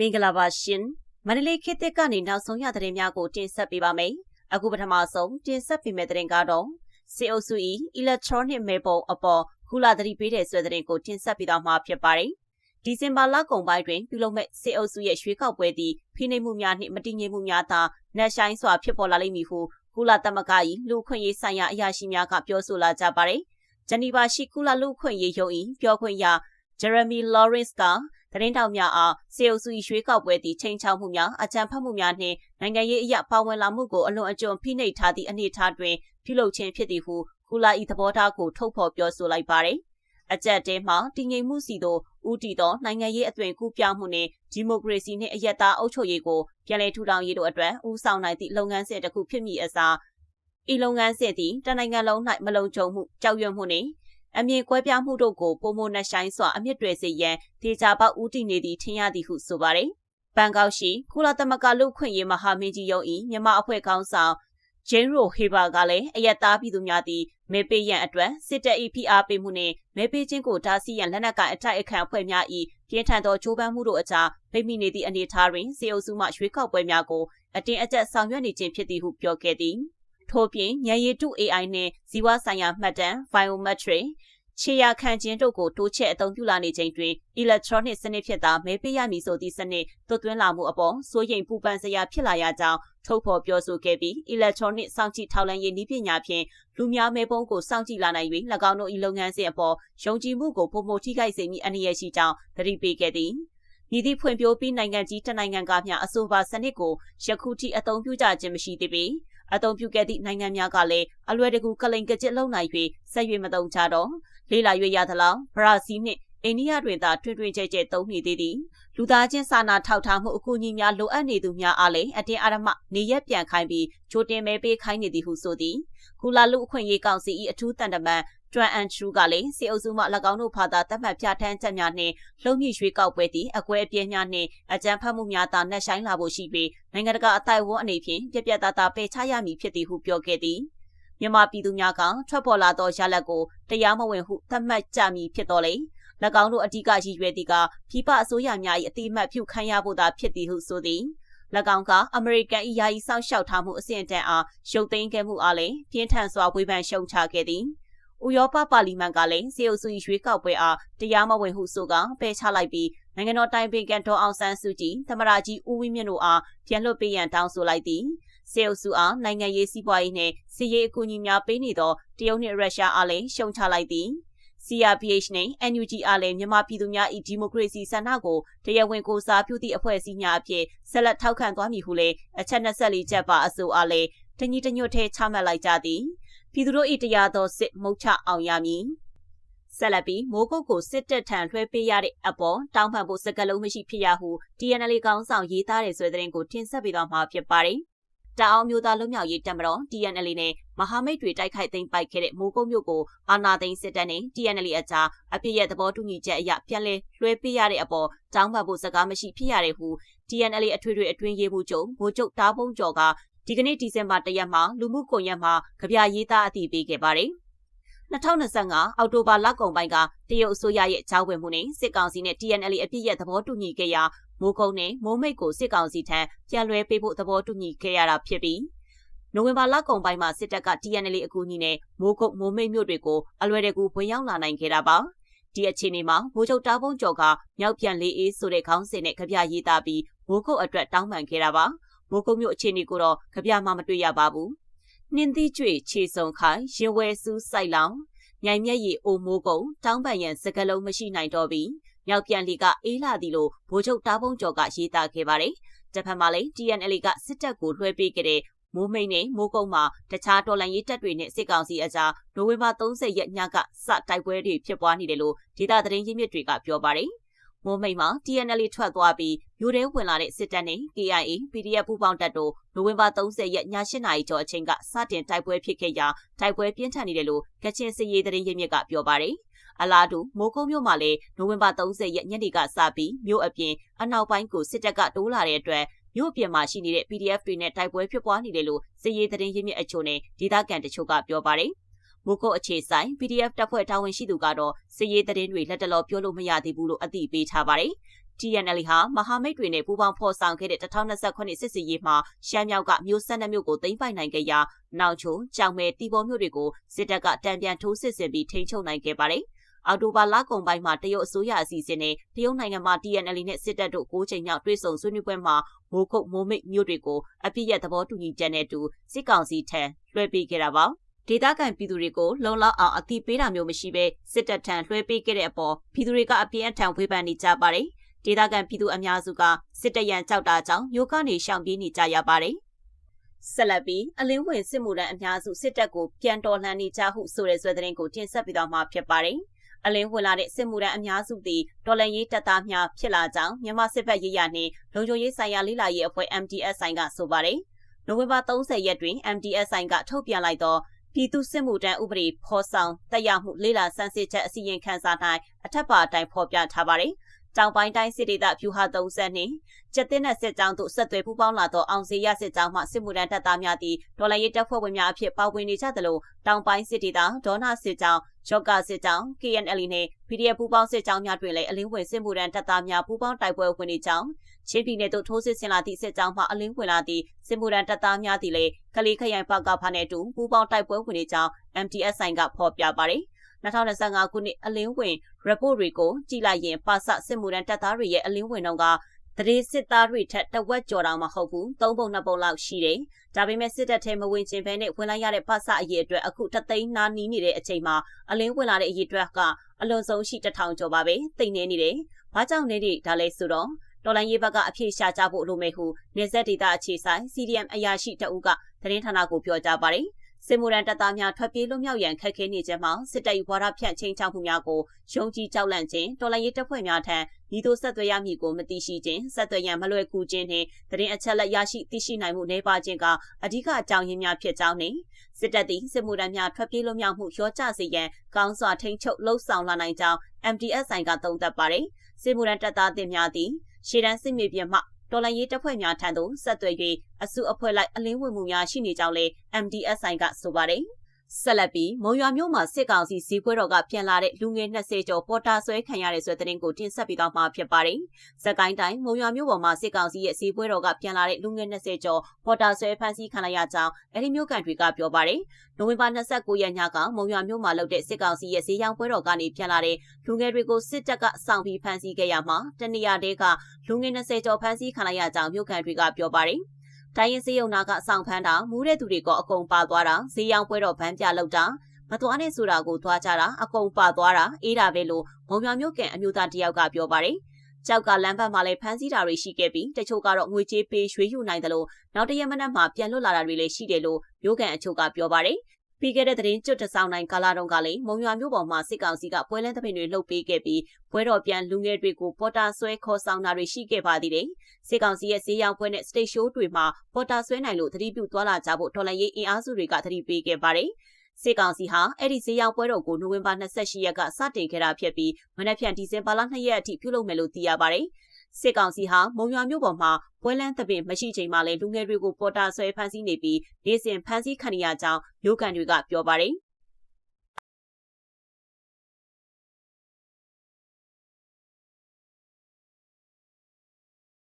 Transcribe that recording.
မင်္ဂလာပါရှင်မန္တလေးခေတ်သစ်ကနေနောက်ဆုံးရသတင်းများကိုတင်ဆက်ပေးပါမယ်အခုပထမဆုံးတင်ဆက်ပေးမယ့်သတင်းကတော့စေအုပ်စု၏ electronic မဲပုံအပေါ်ခုလာသတိပေးတဲ့ဆွဲသတင်းကိုတင်ဆက်ပေးသွားမှာဖြစ်ပါတယ်ဒီဇင်ဘာလကုန်ပိုင်းတွင်ပြုလုပ်မဲ့စေအုပ်စုရဲ့ရွှေကောက်ပွဲသည်ဖိနှိပ်မှုများနှင့်မတည်ငြိမ်မှုများသာနှက်ဆိုင်စွာဖြစ်ပေါ်လာလိမ့်မည်ဟုကုလသမဂ္ဂ၏လူခွင့်ရေးဆိုင်ရာအရာရှိများကပြောဆိုလာကြပါတယ်ဂျနီဗာရှိကုလလူခွင့်ရေးရုံး၏ပြောခွင့်ရဂျရမီလော်ရင့်စ်က သတင်းတောက်များအားစေအုပ်စုရွှေကောက်ပွဲသည်ချိန်ချောက်မှုများအကြံဖတ်မှုများနှင့်နိုင်ငံရေးအရာပါဝင်လာမှုကိုအလွန်အကျွံဖိနှိပ်ထားသည့်အနေအထားတွင်ပြုလုပ်ခြင်းဖြစ်သည်ဟုကုလာဤသဘောထားကိုထုတ်ဖော်ပြောဆိုလိုက်ပါသည်အကြက်တဲမှာတည်ငြိမ်မှုစီသို့ဦးတည်သောနိုင်ငံရေးအသွင်ကူးပြောင်းမှုနှင့်ဒီမိုကရေစီနှင့်အယက်သားအုပ်ချုပ်ရေးကိုပြန်လည်ထူထောင်ရေးတို့အတွက်ဦးဆောင်နိုင်သည့်လုပ်ငန်းစဉ်တစ်ခုဖြစ်မည်အစားဤလုပ်ငန်းစဉ်သည်တနိုင်ငံလုံး၌မလုံခြုံမှုကြောက်ရွံ့မှုနှင့် အမြင်ကွဲပြားမှုတို့ကိုပုံမနဲ့ဆိုင်စွာအမြင့်တွေစေရန်ဒေချာပေါဦးတည်နေသည်ထင်ရသည်ဟုဆိုပါတယ်။ဘန်ကောက်ရှိကုလသမဂ္ဂလူ့ခွင့်ရေးမဟာမင်းကြီးရုံး၏မြန်မာအဖွဲ့ခေါင်းဆောင်ဂျင်းရိုဟေဘာကလည်းအယက်သားပြည်သူများသည်မဲပေးရန်အတွက်စစ်တပ်၏ဖိအားပေးမှုနှင့်မဲပေးခြင်းကိုတားဆီးရန်လက်နက်ကိုင်အထိုက်အခန့်အဖွဲ့များ၏ပြင်းထန်သောကြိုးပမ်းမှုတို့အကြားဖိမိနေသည့်အနေအထားတွင်စေအုပ်စုမှရွေးကောက်ပွဲများကိုအတင်းအကျပ်ဆောင်ရွက်နေခြင်းဖြစ်သည်ဟုပြောခဲ့သည်ထို့ပြင်ဉာဏ်ရည်တု AI နှင့်ဇီဝဆိုင်ရာမှတ်တမ်း biometric ခြေရာခံခြင်းတို့ကိုတိုးချဲ့အသုံးပြုလာနေချိန်တွင် electronic စနစ်ဖြင့်သာမဲပေးရမည်ဆိုသည့်စနစ်သွတ်သွင်းလာမှုအပေါ်စိုးရိမ်ပူပန်စရာဖြစ်လာရကြောင်းထုတ်ဖော်ပြောဆိုခဲ့ပြီး electronic စောင့်ကြည့်ထောက်လှမ်းရေးနည်းပညာဖြင့်လူများမဲပုံးကိုစောင့်ကြည့်လာနိုင်၍၎င်းတို့၏လုပ်ငန်းစဉ်အပေါ်ယုံကြည်မှုကိုပုံမထိခိုက်စေမည့်အနေရရှိကြောင်းသတိပေးခဲ့သည်။မြည်သည့်ဖွံ့ဖြိုးပြီးနိုင်ငံကြီးတနိုင်ငံကမျှအဆိုပါစနစ်ကိုယခုထိအသုံးပြုကြခြင်းမရှိသေးပေ အသုံးပြုခဲ့သည့်နိုင်ငံများကလည်းအလွယ်တကူကလိန်ကကြစ်လုံနိုင်၍ဆက်၍မသုံးကြတော့လေးလာ၍ရသလောက်ဘရာဇီးနှင့်အိန္ဒိယတွင်သာထွင်ထွင်ကျဲကျဲသုံးနေသေးသည်လူသားချင်းစာနာထောက်ထားမှုအကူအညီများလိုအပ်နေသူများအားလည်းအတင်းအဓမ္မနေရက်ပြန်ခိုင်းပြီးချိုတင်မဲပေးခိုင်းနေသည်ဟုဆိုသည်ကူလာလူအခွင့်ရေးကောင်စီ၏အထူးတန်တမန် ကျွမ်အန်ချူကလည်းစီအုပ်စုမှ၎င်းတို့ဖာသာတတ်မှတ်ပြဋ္ဌာန်းချက်များနှင့်လုံမြင့်ရွှေကောက်ပွဲသည့်အကွဲအပြဲများနှင့်အကြမ်းဖက်မှုများသာနှက်ဆိုင်လာဖို့ရှိပြီးနိုင်ငံတကာအတိုင်းအဝန်အနေဖြင့်ပြပြသားသားပယ်ချရမည်ဖြစ်သည်ဟုပြောခဲ့သည်မြန်မာပြည်သူများကထွက်ပေါ်လာသောရလဒ်ကိုတရားမဝင်ဟုသတ်မှတ်ကြမည်ဖြစ်တော်လေ၎င်းတို့အ धिक ရည်ရွယ်သည့်ကဖိပအစိုးရများ၏အတိအမှတ်ပြုခံရဖို့သာဖြစ်သည်ဟုဆိုသည်၎င်းကအမေရိကန်၏ယာယီစောင့်ရှောက်ထားမှုအဆင့်အတန်းအားရုပ်သိမ်းခဲ့မှုအားလည်းပြင်းထန်စွာဝေဖန်ရှုံချခဲ့သည် ဥရောပပါလီမန်ကလည်းစီအိုစုရွေးကောက်ပွဲအားတရားမဝင်ဟုဆိုကပယ်ချလိုက်ပြီးနိုင်ငံတော်တိုင်ပင်ခံဒေါ်အောင်ဆန်းစုကြည်သမရကြီးဦးဝင်းမြင့်တို့အားပြန်လွှတ်ပေးရန်တောင်းဆိုလိုက်သည်စေအုပ်စုအားနိုင်ငံရေးစီးပွားရေးနှင့်စီးရေးအကူအညီများပေးနေသောတရုတ်နှင့်ရုရှားအားလည်းရှုံချလိုက်သည် CRPH နှင့် NUG အားလည်းမြန်မာပြည်သူများ၏ဒီမိုကရေစီဆန္ဒကိုတရားဝင်ကိုစားပြုသည့်အဖွဲ့အစည်းများအဖြစ်ဆက်လက်ထောက်ခံသွားမည်ဟုလည်းအချက်24ချက်ပါအဆိုအားလည်းတညီတညွတ်ထဲချမှတ်လိုက်ကြသည် ပြည်သူတို့၏တရားတော်စစ်မုတ်ချအောင်ရမည်ဆက်လက်ပြီးမိုးကုတ်ကိုစစ်တပ်ထံလွှဲပေးရတဲ့အပေါ်တောင်းပန်ဖို့စကလုံးမရှိဖြစ်ရဟု TNL ကောင်းဆောင်ရေးသားတဲ့ဆွဲတဲ့ရင်ကိုတင်ဆက်ပေးသွားမှာဖြစ်ပါတယ်တအောင်မျိုးသားလွတ်မြောက်ရေးတပ်မတော် TNL နဲ့မဟာမိတ်တွေတိုက်ခိုက်သိမ်းပိုက်ခဲ့တဲ့မိုးကုတ်မြို့ကိုအာနာသိန်းစစ်တပ်နဲ့ TNL အကြားအပြစ်ရဲ့သဘောတူညီချက်အရပြန်လည်လွှဲပေးရတဲ့အပေါ်တောင်းပန်ဖို့စကားမရှိဖြစ်ရတယ်ဟု TNL အထွေထွေအတွင်းရေးမှူးချုပ်ဗိုလ်ချုပ်တားဘုံကျော်က ဒီကနေ့ဒီဇင်ဘာ၁ရက်မှာလူမှုကွန်ရက်မှာကြပြရေးသားအသိပေးခဲ့ပါတယ်2025အောက်တိုဘာလကုန်ပိုင်းကတရုတ်အစိုးရရဲ့ကြောက်ဝင်မှုနဲ့စစ်ကောင်စီနဲ့ TNL အပြစ်ရဲ့သဘောတူညီခဲ့ရာမိုးကုန်းနဲ့မိုးမိတ်ကိုစစ်ကောင်စီထံပြန်လွှဲပေးဖို့သဘောတူညီခဲ့ရတာဖြစ်ပြီးနိုဝင်ဘာလကုန်ပိုင်းမှာစစ်တပ်က TNL အကူအညီနဲ့မိုးကုတ်မိုးမိတ်မြို့တွေကိုအလွယ်တကူဝင်ရောက်လာနိုင်ခဲ့တာပါဒီအခြေအနေမှာမိုးချုပ်တားပုံကျော်ကမြောက်ပြန်လေးအေးဆိုတဲ့ခေါင်းစဉ်နဲ့ကြပြရေးသားပြီးမိုးကုတ်အတွက်တောင်းပန်ခဲ့တာပါ မိုးကုတ်မြို့အခြေအနေကိုတော့ကြပြမှမတွေ့ရပါဘူးနှင်းသီးကျွေခြေစုံခိုင်ရင်ဝဲစူးစိုက်လောင်မြိုင်မြက်ရီအိုမိုးကုံတောင်းပန်ရန်စကလုံးမရှိနိုင်တော့ပြီမြောက်ပြန်လီကအေးလာသည်လို့ဗိုလ်ချုပ်တားပုံကျော်ကရေးသားခဲ့ပါတယ်။တစ်ဖက်မှာလည်း TNL ကစစ်တပ်ကိုလွှဲပေးခဲ့တဲ့မိုးမိန်နဲ့မိုးကုန်းမှာတခြားတော်လှန်ရေးတပ်တွေနဲ့စစ်ကောင်စီအကြားနိုဝင်ဘာ30ရက်ညကစတိုက်ပွဲတွေဖြစ်ပွားနေတယ်လို့ဒေသသတင်းရင်းမြစ်တွေကပြောပါတယ်။ မိုးမိန်မှာ TNL ထွက်သွားပြီးမြို့ထဲဝင်လာတဲ့စစ်တပ်နဲ့ KIA PDF ပူးပေါင်းတပ်တို့နိုဝင်ဘာ30ရက်ည8နာရီကျော်အချိန်ကစတင်တိုက်ပွဲဖြစ်ခဲ့ရာတိုက်ပွဲပြင်းထန်နေတယ်လို့ကချင်စစ်ရေးသတင်းရင်းမြစ်ကပြောပါတယ်။အလားတူမိုးကုတ်မြို့မှာလည်းနိုဝင်ဘာ30ရက်ညနေကစပြီးမြို့အပြင်အနောက်ပိုင်းကိုစစ်တပ်ကတိုးလာတဲ့အတွက်မြို့ပြင်မှာရှိနေတဲ့ PDF တွေနဲ့တိုက်ပွဲဖြစ်ပွားနေတယ်လို့စစ်ရေးသတင်းရင်းမြစ်အချို့နဲ့ဒေသခံတချို့ကပြောပါတယ်။ မိုးကုတ်အခြေဆိုင် PDF တပ်ဖွဲ့တာဝန်ရှိသူကတော့စစ်ရေးသတင်းတွေလက်တလောပြောလို့မရသေးဘူးလို့အသိပေးထားပါတယ်။ TNL ဟာမဟာမိတ်တွေနဲ့ပူးပေါင်းဖော်ဆောင်ခဲ့တဲ့2029စစ်စီရေးမှာရှမ်းမြောက်ကမြို့12မြို့ကိုသိမ်းပိုက်နိုင်ခဲ့ရာနောင်ချိုကြောင်မဲတီဘောမြို့တွေကိုစစ်တပ်ကတံပြန်ထိုးစစ်ဆင်ပြီးထိန်းချုပ်နိုင်ခဲ့ပါတယ်။အော်တိုဘာလကုန်ပိုင်းမှာတရုတ်အစိုးရအစီအစဉ်နဲ့တရုတ်နိုင်ငံမှာ TNL နဲ့စစ်တပ်တို့၉ချိန်မြောက်တွေ့ဆုံဆွေးနွေးပွဲမှာမိုးကုတ်မိုးမိတ်မြို့တွေကိုအပြစ်ရသဘောတူညီချက်နဲ့တူစစ်ကောင်စီထံလွှဲပေးခဲ့တာပါ။ ဒေသခံပြည်သူတွေကိုလုံလောက်အောင်အတိပေးတာမျိုးမရှိဘဲစစ်တပ်ထံလွှဲပေးခဲ့တဲ့အပေါ်ပြည်သူတွေကအပြင်းအထန်ဝေဖန်နေကြပါတယ်။ဒေသခံပြည်သူအများစုကစစ်တရန်ကြောက်တာကြောင့်မြို့ကနေရှောင်ပြေးနေကြရပါတယ်။ဆက်လက်ပြီးအလင်းဝင်စစ်မှုထမ်းအများစုစစ်တပ်ကိုပြန်တော်လှန်နေကြဟုဆိုတဲ့ဆွဲသတင်းကိုတင်ဆက်ပြီးတော့မှဖြစ်ပါတယ်။အလင်းဝင်လာတဲ့စစ်မှုထမ်းအများစုသည်တော်လန်ရေးတပ်သားများဖြစ်လာကြောင်းမြန်မာစစ်ဘက်ရေးရနှင့်လုံခြုံရေးဆိုင်ရာလိလာရေးအဖွဲ့ MDSI ကဆိုပါတယ်။နိုဝင်ဘာ30ရက်တွင် MDSI ကထုတ်ပြန်လိုက်သော ပြည်သူစစ်မှုတန်းဥပဒေဖော်ဆောင်တက်ရောက်မှုလေးလာစမ်းစစ်ချက်အစီရင်ခံစာ၌အထက်ပါအတိုင်းဖော်ပြထားပါတယ်။တောင်ပိုင်းတိုင်းစစ်ဒေသဖြူဟာ30နှင့်ကျက်တင်တဲ့စစ်ကြောင်းတို့ဆက်သွယ်ပူးပေါင်းလာသောအောင်စီရစစ်ကြောင်းမှစစ်မှုထမ်းတပ်သားများသည်ဒေါ်လာရေးတပ်ဖွဲ့ဝင်များအဖြစ်ပါဝင်နေကြသလိုတောင်ပိုင်းစစ်ဒေသဒေါနာစစ်ကြောင်းရော့ကာစစ်ကြောင်း KNL နှင့် PDF ပူးပေါင်းစစ်ကြောင်းများတွင်လည်းအလင်းဝင်စစ်မှုထမ်းတပ်သားများပူးပေါင်းတိုက်ပွဲဝင်နေကြောင်း ချင်းပြည်နယ်သို့ထိုးစစ်ဆင်လာသည့်စစ်ကြောင်းမှအလင်းဝင်လာသည့်စစ်မှုထမ်းတပ်သားများသည်လည်းကလေးခရိုင်ပကဖာနှင့်တူပူးပေါင်းတိုက်ပွဲဝင်နေကြောင်း MTSI ကဖော်ပြပါတယ်2025ခုနှစ်အလင်းဝင် report တွေကိုကြည့်လိုက်ရင်ပါစစစ်မှုထမ်းတပ်သားတွေရဲ့အလင်းဝင်တော့ကတရေစစ်သားတွေထက်တဝက်ကျော်တောင်မဟုတ်ဘူးသုံးပုံနှစ်ပုံလောက်ရှိတယ်။ဒါပေမဲ့စစ်တပ်ထဲမဝင်ခြင်းပဲနဲ့ဝင်လိုက်ရတဲ့ပါစအရေးအတွက်အခုတသိန်းနာနီးနေတဲ့အချိန်မှာအလင်းဝင်လာတဲ့အရေးအတွက်ကအလွန်ဆုံးရှိတထောင်ကျော်ပါပဲ။တိတ်နေနေတယ်။ဘာကြောင့်နေနေဒါလဲဆိုတော့ တော်လိုင်းရေးဘက်ကအပြည့်ရှာကြဖို့လိုမယ်ဟုနေဆက်ဒေတာအခြေဆိုင် CDM အရာရှိတအုပ်ကသတင်းဌာနကိုပြောကြားပါတယ်။စစ်မှုရန်တပ်သားများထွက်ပြေးလွတ်မြောက်ရန်ခက်ခဲနေခြင်းမှာစစ်တပ်၏ဝါဒဖြန့်ချင်းချောက်မှုများကိုယုံကြည်ကြောက်လန့်ခြင်းတော်လှန်ရေးတပ်ဖွဲ့များထံဤသို့ဆက်သွယ်ရမည်ကိုမသိရှိခြင်းဆက်သွယ်ရန်မလွယ်ကူခြင်းနှင့်တရင်အချက်လက်ရရှိသိရှိနိုင်မှုနှဲပါခြင်းကအဓိကအကြောင်းရင်းများဖြစ်ကြောင်းနှင့်စစ်တပ်သည်စစ်မှုထမ်းများထွက်ပြေးလွတ်မြောက်မှုရောကျစေရန်ကောင်းစွာထိန်းချုပ်လှုပ်ဆောင်လာနိုင်ကြောင်း MDSI ကသုံးသပ်ပါတယ်စစ်မှုထမ်းတပ်သားတင်များသည် ရှေ့တန်းစစ်မြေပြင်မှတော်လိုင်းရေးတပ်ဖွဲ့များထံသို့ဆက်သွယ်၍အစုအဖွဲ့လိုက်အလင်းဝင်မှုများရှိနေကြောင်းလည်း MDSI ကဆိုပါတယ်။ ဆက်လက်ပြီးမုံရွာမြို့မှာစစ်ကောင်စီဈေးပွဲတော်ကပြန်လာတဲ့လူငယ်20ကျော်ပေါ်တာဆွဲခံရတဲ့ဆိုတဲ့သတင်းကိုတင်ဆက်ပြီးတော့မှာဖြစ်ပါတယ်။စကိုင်းတိုင်းမုံရွာမြို့ပေါ်မှာစစ်ကောင်စီရဲ့ဈေးပွဲတော်ကပြန်လာတဲ့လူငယ်20ကျော်ပေါ်တာဆွဲဖမ်းဆီးခံလိုက်ရကြောင်းအဲဒီမြို့ကန်တွေကပြောပါတယ်။နိုဝင်ဘာ29ရက်ညကမုံရွာမြို့မှာလုပ်တဲ့စစ်ကောင်စီရဲ့ဈေးရောင်းပွဲတော်ကနေပြန်လာတဲ့လူငယ်တွေကိုစစ်တပ်ကစောင့်ပြီးဖမ်းဆီးခဲ့ရမှာတနေရာတည်းကလူငယ်20ကျော်ဖမ်းဆီးခံလိုက်ရကြောင်းမြို့ကန်တွေကပြောပါတယ်။ တိုင်းရင်စေးရုံနာကအဆောင်ဖမ်းတာမူးတဲ့သူတွေကအကုန်ပါသွားတာဈေးရောင်းပွဲတော့ဗန်းပြလောက်တာမသွားနဲ့ဆိုတာကိုသွားကြတာအကုန်ပါသွားတာအေးတာပဲလို့မုံမြမြို့ကန်အမျိုးသားတယောက်ကပြောပါတယ်ကြောက်ကလမ်းဘက်မှာလည်းဖမ်းဆီးတာတွေရှိခဲ့ပြီးတချို့ကတော့ငွေကြေးပေးရွှေယူနိုင်တယ်လို့နောက်တရက်မနက်မှာပြန်လွတ်လာတာတွေလည်းရှိတယ်လို့မြို့ကန်အချို့ကပြောပါတယ် ပြီးခဲ့တဲ့သတင်းကျွတ်တဆောင်နိုင်ကာလာတုန်းကလည်းမုံရွာမြို့ပေါ်မှာစစ်ကောင်စီကပွဲလန်းသပင်တွေလှုပ်ပေးခဲ့ပြီးပွဲတော်ပြန်လူငယ်တွေကိုပေါ်တာဆွဲခေါ်ဆောင်တာတွေရှိခဲ့ပါသေးတယ်။စစ်ကောင်စီရဲ့ဈေးရောင်းပွဲနဲ့စတိတ်ရှိုးတွေမှာပေါ်တာဆွဲနိုင်လို့သတိပြုသွားလာကြဖို့တော်လှန်ရေးအင်အားစုတွေကသတိပေးခဲ့ပါတယ်။စစ်ကောင်စီဟာအဲ့ဒီဈေးရောင်းပွဲတော်ကိုနိုဝင်ဘာ28ရက်ကစတင်ခဲ့တာဖြစ်ပြီးမနက်ဖြန်ဒီဇင်ဘာလ2ရက်အထိပြုလုပ်မယ်လို့သိရပါတယ်။ စစ်ကောင်စီဟာမုံရွာမြို့ပေါ်မှာပွဲလန်းသပင်မရှိချိန်မှာလည်းလူငယ်တွေကိုပေါ်တာဆွဲဖမ်းဆီးနေပြီးနေစဉ်ဖမ်းဆီးခံရကြောင်းမြို့ကန်တွေကပြောပါတယ်။